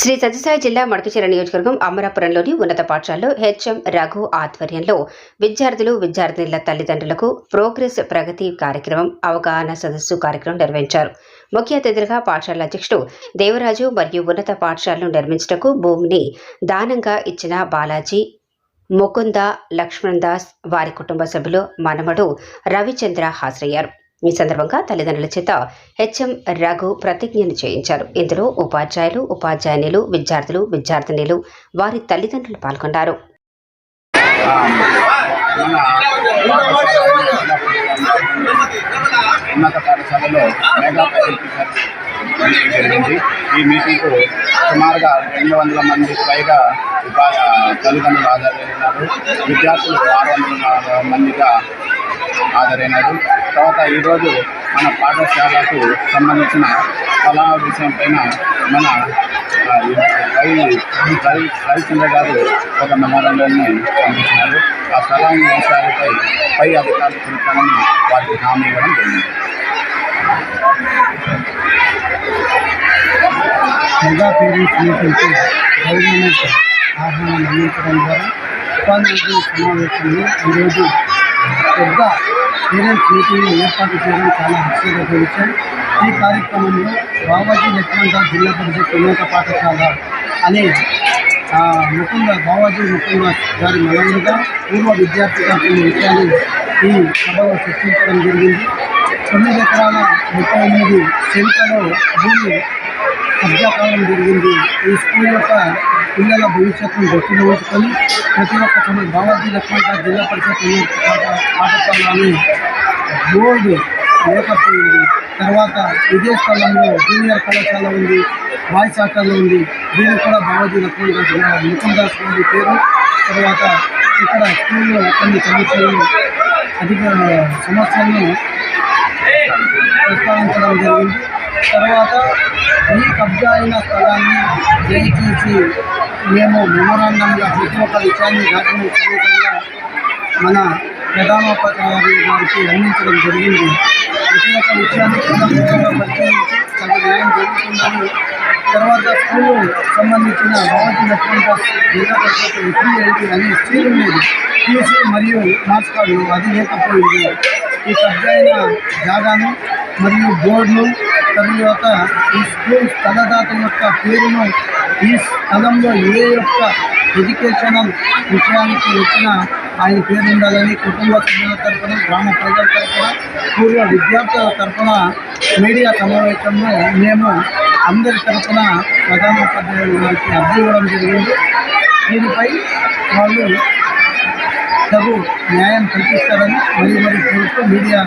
శ్రీ సత్యసాయి జిల్లా మడకచీర నియోజకవర్గం అమరాపురంలోని ఉన్నత పాఠశాలలో హెచ్ఎం రఘు ఆధ్వర్యంలో విద్యార్థులు విద్యార్థినుల తల్లిదండ్రులకు ప్రోగ్రెస్ ప్రగతి కార్యక్రమం అవగాహన సదస్సు కార్యక్రమం నిర్వహించారు. ముఖ్య అతిథులుగా పాఠశాల అధ్యక్షుడు దేవరాజు మరియు ఉన్నత పాఠశాలను నిర్మించుటకు భూమిని దానంగా ఇచ్చిన బాలాజీ ముకుంద లక్ష్మణ్ దాస్ వారి కుటుంబ సభ్యులు మనమడు రవిచంద్ర హాజరయ్యారు. ఈ సందర్భంగా తల్లిదండ్రుల చేత హెచ్ఎం రఘు ప్రతిజ్ఞను చేయించారు. ఇందులో ఉపాధ్యాయులు ఉపాధ్యాయునిలు విద్యార్థులు విద్యార్థినిలు వారి తల్లిదండ్రులు పాల్గొన్నారు. ఉన్నత పాఠశాలలో మెగా మీటింగ్ జరిగింది ఈ మీటింగ్కు సుమారుగా రెండు వందల మంది పైగా తల్లిదండ్రులు హాజరైనారు. విద్యార్థులు ఆరు వందల మందిగా హాజరైనారు. తర్వాత ఈరోజు మన పాఠశాలకు సంబంధించిన కళా విషయం పైన మన ఆ, రవిచంద్ర గారు ఒక మెమోరాండాన్ని పంపించినారు ఆ స్థలం విషయాలపై పై అధికారులు తెలుపుతామని వారికి హామీ ఇవ్వడం జరిగింది. మెగా పేరెంట్స్ మీటింగ్కి గవర్నమెంట్ ఆహ్వానం అందించడం ద్వారా ఉపాధ్యాయుల సమావేశంలో ఈరోజు పెద్ద పేరెంట్స్ మీటింగ్ ఏర్పాటు చేయడం చాలా హర్షించే విషయం ఈ కార్యక్రమంలో బావాజీ లక్ష్మణ్ జిల్లా పరిషత్ ఉన్నత పాఠశాల అనే ఆ, ముకుంద బావాజీ ముకుంద గారి మనవులుగా పూర్వ విద్యార్థిగా కొన్ని విషయాలు ఈ సభలో చర్చించడం జరిగింది. తొమ్మిది ఎకరాల ముప్పై ఎనిమిది సెంట్లలో భూమి కబ్జా జరిగింది. ఈ స్కూల్ యొక్క పిల్లల భవిష్యత్తును దృష్టిలో ఉంచుకొని ప్రతి ఒక్క తమ బాలాజీ లక్ష్మణ జిల్లా పరిషత్ పాఠశాలని బోర్డు లేకపోయింది తర్వాత ఇదే స్థలంలో జూనియర్ కళాశాల ఉంది బాయ్స్ హాస్టల్ ఉంది. దీనికి కూడా బావాజీ లక్ష్మణ్ గారు ముకుందాస్ గారి పేరు. తర్వాత ఇక్కడ స్కూల్లో కొన్ని సమస్యలు అధిక సమస్యలను ప్రస్తావించడం జరిగింది. తర్వాత ఈ కబ్జా అయిన స్థలాన్ని దయచేసి మేము మెమోరాండంగా ప్రతి ఒక్క విషయాన్ని డాక్యుమెంట్ సమేతంగా మన ప్రధానోపాధ్యాయులు గారికి అందించడం జరిగింది. ప్రతి ఒక్క విషయాన్ని కూడా పరిశీలించి తగు న్యాయం జరుగుతుందని తర్వాత స్కూల్ సంబంధించిన బావతి లక్ష్మణ్ దాస్ జిల్లా పరిషత్ ఎస్బీఐటి అనే స్కూల్ ఉండేది టీసీ మరియు మార్క్స్ కార్డు అది లేకపోయింది ఈ కబ్జైన జాగాను మరియు బోర్డును తర్వాత ఈ స్కూల్ స్థలదాత యొక్క పేరును ఈ స్థలంలో ఏ యొక్క ఎడ్యుకేషనల్ విషయానికి వచ్చిన ఆయన పేరు ఉండాలని కుటుంబ సభ్యుల తరఫున గ్రామ ప్రజల తరఫున పూర్వ విద్యార్థుల తరఫున మీడియా సమావేశంలో మేము అందరి తరఫున ప్రధానోపాధ్యాయులు వారికి అర్థం ఇవ్వడం జరిగింది. దీనిపై వాళ్ళు తగు న్యాయం కల్పిస్తారని మరి మరి కోరుతూ మీడియా